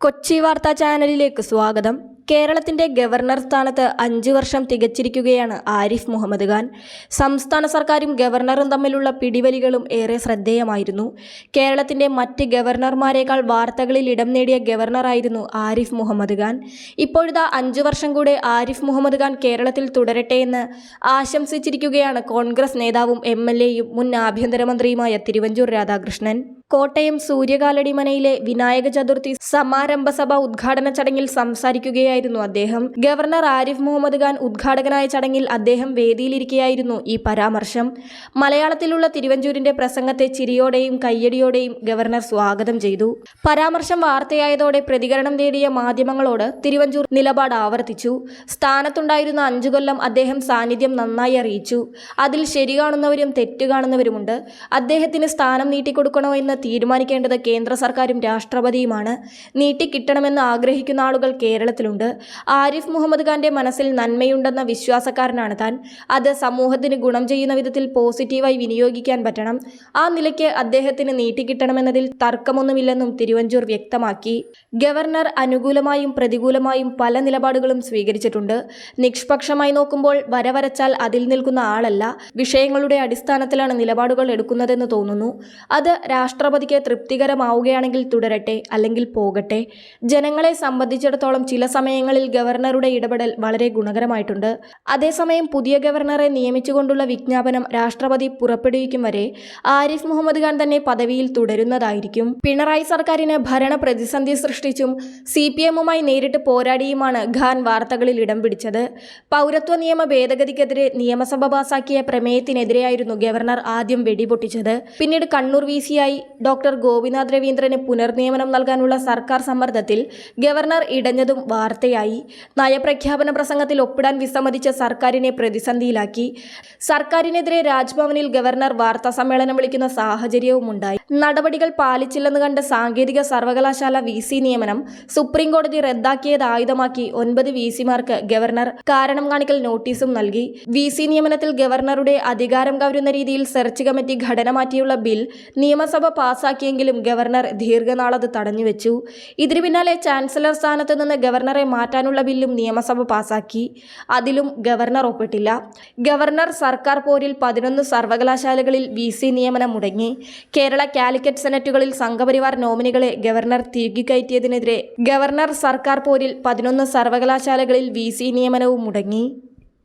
കൊച്ചി വാർത്താ ചാനലിലേക്ക് സ്വാഗതം. കേരളത്തിന്റെ ഗവർണർ സ്ഥാനത്ത് അഞ്ചു വർഷം തികച്ചിരിക്കുകയാണ് ആരിഫ് മുഹമ്മദ് ഖാൻ. സംസ്ഥാന സർക്കാരും ഗവർണറും തമ്മിലുള്ള പിടിവലികളും ഏറെ ശ്രദ്ധേയമായിരുന്നു. കേരളത്തിന്റെ മറ്റ് ഗവർണർമാരെക്കാൾ വാർത്തകളിൽ ഇടം നേടിയ ഗവർണറായിരുന്നു ആരിഫ് മുഹമ്മദ് ഖാൻ. ഇപ്പോഴിതാ അഞ്ചു വർഷം കൂടെ ആരിഫ് മുഹമ്മദ് ഖാൻ കേരളത്തിൽ തുടരട്ടെ എന്ന് ആശംസിച്ചിരിക്കുകയാണ് കോൺഗ്രസ് നേതാവും എം മുൻ ആഭ്യന്തരമന്ത്രിയുമായ തിരുവഞ്ചൂർ രാധാകൃഷ്ണൻ. കോട്ടയം സൂര്യകാലടിമനയിലെ വിനായക ചതുർത്ഥി സമാരംഭ സഭ ഉദ്ഘാടന ചടങ്ങിൽ സംസാരിക്കുകയായിരുന്നു അദ്ദേഹം. ഗവർണർ ആരിഫ് മുഹമ്മദ് ഖാൻ ഉദ്ഘാടകനായ ചടങ്ങിൽ അദ്ദേഹം വേദിയിലിരിക്കെയായിരുന്നു ഈ പരാമർശം. മലയാളത്തിലുള്ള തിരുവഞ്ചൂരിന്റെ പ്രസംഗത്തെ ചിരിയോടെയും കയ്യടിയോടെയും ഗവർണർ സ്വാഗതം ചെയ്തു. പരാമർശം വാർത്തയായതോടെ പ്രതികരണം നേടിയ മാധ്യമങ്ങളോട് തിരുവഞ്ചൂർ നിലപാട് ആവർത്തിച്ചു. സ്ഥാനത്തുണ്ടായിരുന്ന അഞ്ചു കൊല്ലം അദ്ദേഹം സാന്നിധ്യം നന്നായി അറിയിച്ചു. അതിൽ ശരി കാണുന്നവരും തെറ്റുകാണുന്നവരുമുണ്ട്. അദ്ദേഹത്തിന് സ്ഥാനം നീട്ടിക്കൊടുക്കണോ എന്ന് തീരുമാനിക്കേണ്ടത് കേന്ദ്ര സർക്കാരും രാഷ്ട്രപതിയുമാണ്. നീട്ടിക്കിട്ടണമെന്ന് ആഗ്രഹിക്കുന്ന ആളുകൾ കേരളത്തിലുണ്ട്. ആരിഫ് മുഹമ്മദ് ഖാന്റെ മനസ്സിൽ നന്മയുണ്ടെന്ന വിശ്വാസക്കാരനാണ് താൻ. അത് സമൂഹത്തിന് ഗുണം ചെയ്യുന്ന വിധത്തിൽ പോസിറ്റീവായി വിനിയോഗിക്കാൻ പറ്റണം. ആ നിലയ്ക്ക് അദ്ദേഹത്തിന് നീട്ടിക്കിട്ടണമെന്നതിൽ തർക്കമൊന്നുമില്ലെന്നും തിരുവഞ്ചൂർ വ്യക്തമാക്കി. ഗവർണർ അനുകൂലമായും പ്രതികൂലമായും പല നിലപാടുകളും സ്വീകരിച്ചിട്ടുണ്ട്. നിഷ്പക്ഷമായി നോക്കുമ്പോൾ വരവരച്ചാൽ അതിൽ നിൽക്കുന്ന ആളല്ല. വിഷയങ്ങളുടെ അടിസ്ഥാനത്തിലാണ് നിലപാടുകൾ എടുക്കുന്നതെന്ന് തോന്നുന്നു. അത് രാഷ്ട്രപതിക്ക് തൃപ്തികരമാവുകയാണെങ്കിൽ തുടരട്ടെ അല്ലെങ്കിൽ പോകട്ടെ. ജനങ്ങളെ സംബന്ധിച്ചിടത്തോളം ചില സമയങ്ങളിൽ ഗവർണറുടെ ഇടപെടൽ വളരെ ഗുണകരമായിട്ടുണ്ട്. അതേസമയം പുതിയ ഗവർണറെ നിയമിച്ചുകൊണ്ടുള്ള വിജ്ഞാപനം രാഷ്ട്രപതി പുറപ്പെടുവിക്കും വരെ ആരിഫ് മുഹമ്മദ് ഖാൻ തന്നെ പദവിയിൽ തുടരുന്നതായിരിക്കും. പിണറായി സർക്കാരിന് ഭരണ പ്രതിസന്ധി സൃഷ്ടിച്ചും സി പി എമ്മുമായി നേരിട്ട് പോരാടിയുമാണ് ഖാൻ വാർത്തകളിൽ ഇടം പിടിച്ചത്. പൗരത്വ നിയമ ഭേദഗതിക്കെതിരെ നിയമസഭ പാസാക്കിയ പ്രമേയത്തിനെതിരെയായിരുന്നു ഗവർണർ ആദ്യം വെടിപൊട്ടിച്ചത്. പിന്നീട് കണ്ണൂർ വി ഡോക്ടർ ഗോപിനാഥ് രവീന്ദ്രന് പുനർനിയമനം നൽകാനുള്ള സർക്കാർ സമ്മർദ്ദത്തിൽ ഗവർണർ ഇടഞ്ഞതും വാർത്തയായി. നയപ്രഖ്യാപന പ്രസംഗത്തിൽ ഒപ്പിടാൻ വിസമ്മതിച്ച സർക്കാരിനെ പ്രതിസന്ധിയിലാക്കി. സർക്കാരിനെതിരെ രാജ്ഭവനിൽ ഗവർണർ വാർത്താ സമ്മേളനം വിളിക്കുന്ന സാഹചര്യവും ഉണ്ടായി. നടപടികൾ പാലിച്ചില്ലെന്ന് കണ്ട സാങ്കേതിക സർവകലാശാല വി സി നിയമനം സുപ്രീംകോടതി റദ്ദാക്കിയത് ആയുധമാക്കി ഒൻപത് വി സിമാർക്ക് ഗവർണർ കാരണം കാണിക്കൽ നോട്ടീസും നൽകി. വി സി നിയമനത്തിൽ ഗവർണറുടെ അധികാരം കവരുന്ന രീതിയിൽ സെർച്ച് കമ്മിറ്റി ഘടന മാറ്റിയുള്ള ബിൽ നിയമസഭ പാസാക്കിയെങ്കിലും ഗവർണർ ദീർഘനാളത് തടഞ്ഞുവെച്ചു ഇതിനു പിന്നാലെ ചാൻസലർ സ്ഥാനത്ത് നിന്ന് ഗവർണറെ മാറ്റാനുള്ള ബില്ലും നിയമസഭ പാസാക്കി. അതിലും ഗവർണർ ഒപ്പിട്ടില്ല. ഗവർണർ സർക്കാർ പോരിൽ പതിനൊന്ന് സർവകലാശാലകളിൽ വി നിയമനം മുടങ്ങി. കേരള കാലിക്കറ്റ് സെനറ്റുകളിൽ സംഘപരിവാർ നോമിനികളെ ഗവർണർ തിരികെ ഗവർണർ സർക്കാർ പോരിൽ പതിനൊന്ന് സർവകലാശാലകളിൽ വി നിയമനവും മുടങ്ങി.